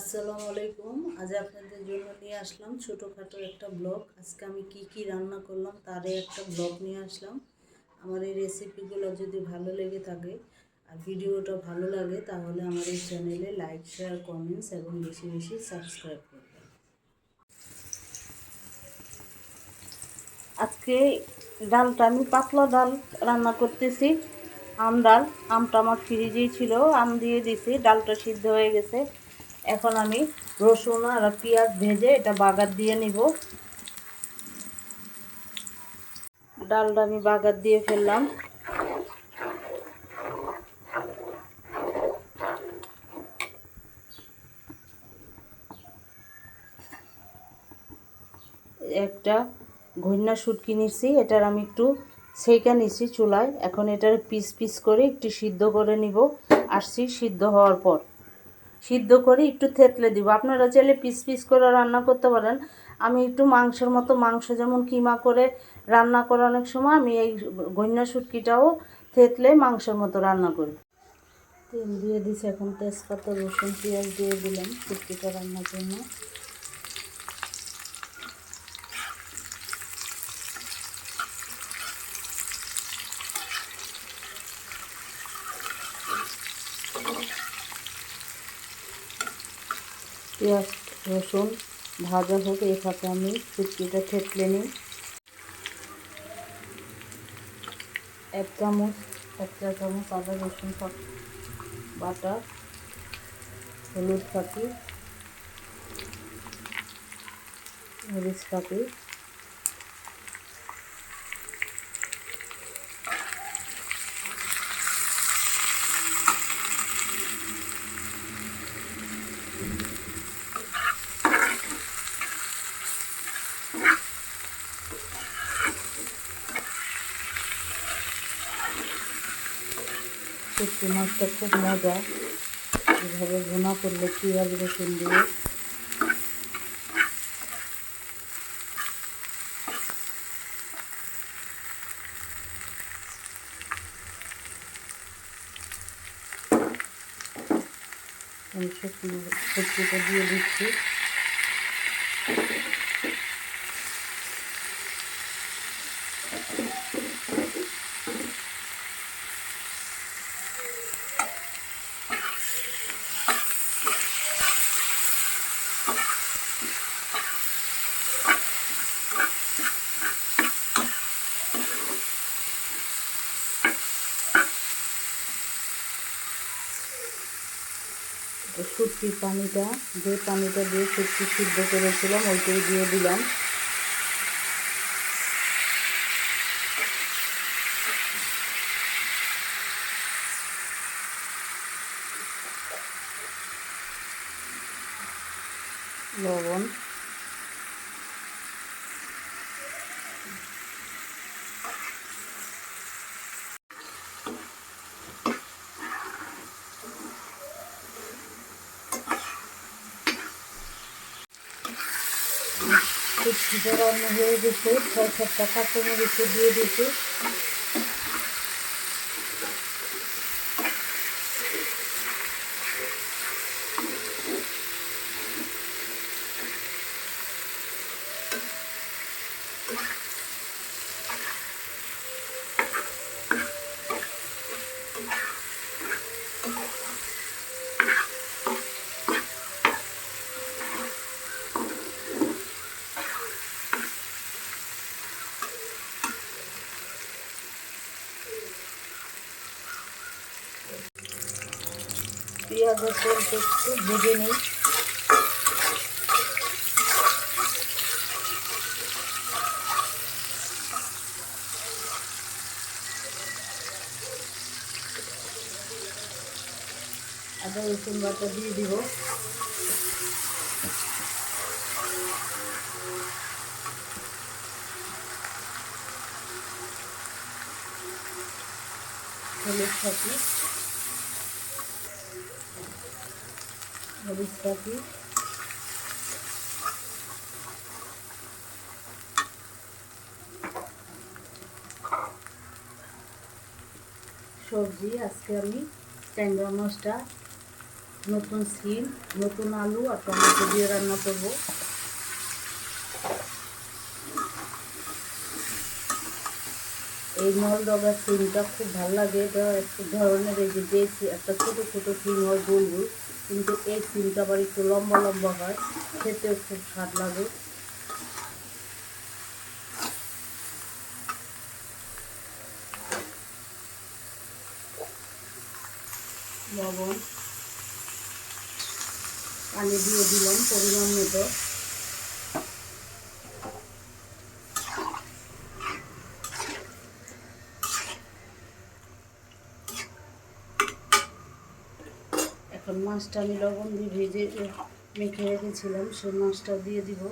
আসসালামু আলাইকুম। আজ আপনাদের জন্য নিয়ে আসলাম ছোটোখাটো একটা ব্লগ। আজকে আমি কি কি রান্না করলাম তারে একটা ব্লগ নিয়ে আসলাম। আমার এই রেসিপিগুলো যদি ভালো লেগে থাকে আর ভিডিওটা ভালো লাগে, তাহলে আমার এই চ্যানেলে লাইক, শেয়ার, কমেন্টস এবং বেশি বেশি সাবস্ক্রাইব করবেন। আজকে ডালটা আমি পাতলা ডাল রান্না করতেছি। আম ডাল, আমটা আমার ফ্রিজেই ছিল, আম দিয়ে দিছি, ডালটা সিদ্ধ হয়ে গেছে। এখন আমি রসুন আর পেঁয়াজ ভেজে এটা বাগার দিয়ে নিব। ডালটা আমি বাগার দিয়ে ফেললাম। একটা ঘন্যা শুটকি নিছি, এটার আমি একটু সেইকা নিছি চুলায়। এখন এটার পিস পিস করে একটু সিদ্ধ করে নিব। আসছি সিদ্ধ হওয়ার পর। সিদ্ধ করে একটু থেতলে দিব। আপনারা চাইলে পিস পিস করে রান্না করতে পারেন। আমি একটু মাংসের মতো, মাংস যেমন কিমা করে রান্না করে অনেক সময়, আমি এই গন্যা শুটকিটাও থেতলে মাংসের মতো রান্না করি। তেল দিয়ে দিছি এখন তেজপাতা, রসুন, পেঁয়াজ দিয়ে দিলাম শুটকিটা রান্নার জন্য। পেঁয়াজ, রসুন ভাজা হোক, এই ফাঁকে আমি কুচকিটা থেতলে নিই। এক চামচ, এক চা চামচ আদা, রসুন বাটা, হলুদ ফাঁকি মরিচ পাতি শুটকি মাছটা খুব মজা। এভাবে ভুনা করলে পেঁয়াজ রসুন দিয়ে আমি শুটকি শুটকিটা দিয়ে দিচ্ছি। শুটকির পানিটা যে পানিটা দিয়ে শুটকি সিদ্ধ করেছিলাম ওইটাই দিয়ে দিলাম। লবণ। রান্না হয়ে গেছে। ছয় সাতটা কাঁচামরিচে দিয়ে দিয়েছি। পেঁয়াজের তেলটা একটু ভেজে নিই। আদা রসুন বাটা দিয়ে দিব। থাকি পাতি সবজি, আজকে আমি ট্যাংরা মাছটা নতুন সিম, নতুন আলু আর টমেটো দিয়ে রান্না করব। এই নলডগার সিমটা খুব ভালো লাগে। এটা একটু ধরনের এই যে একটা ছোটো ছোটো সিম হয় গোল গোল। কিন্তু এই চিলটা আবার একটু লম্বা লম্বা হয়। খেতেও খুব স্বাদ লাগে। লবণ। পানি দিয়ে দিলাম পরিমাণ মতো এখন মাছটা আমি লবণ দিয়ে ভেজে মেখে রেখেছিলাম সেই মাছটা দিয়ে দিব।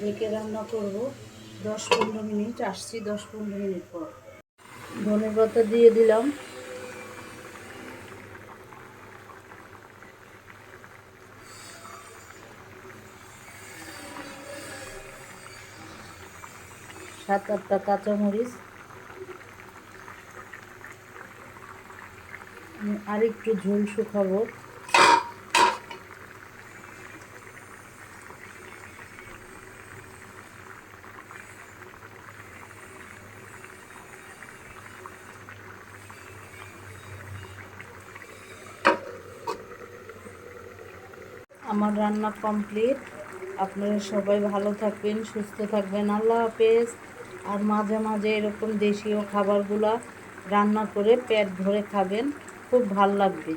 ঢেকে রান্না করব। দশ পনেরো মিনিট, আসছি দশ পনেরো মিনিট পর। ধনে পাতা দিয়ে দিলাম। সাত আটটা কাঁচামরিচ। আর আরেকটু ঝোল শুকাবো। আমার রান্না কমপ্লিট। আপনারা সবাই ভালো থাকবেন, সুস্থ থাকবেন। আল্লাহ হাফেজ। আর মাঝে মাঝে এরকম দেশীয় খাবারগুলা রান্না করে পেট ভরে খাবেন। খুব ভালো লাগবে।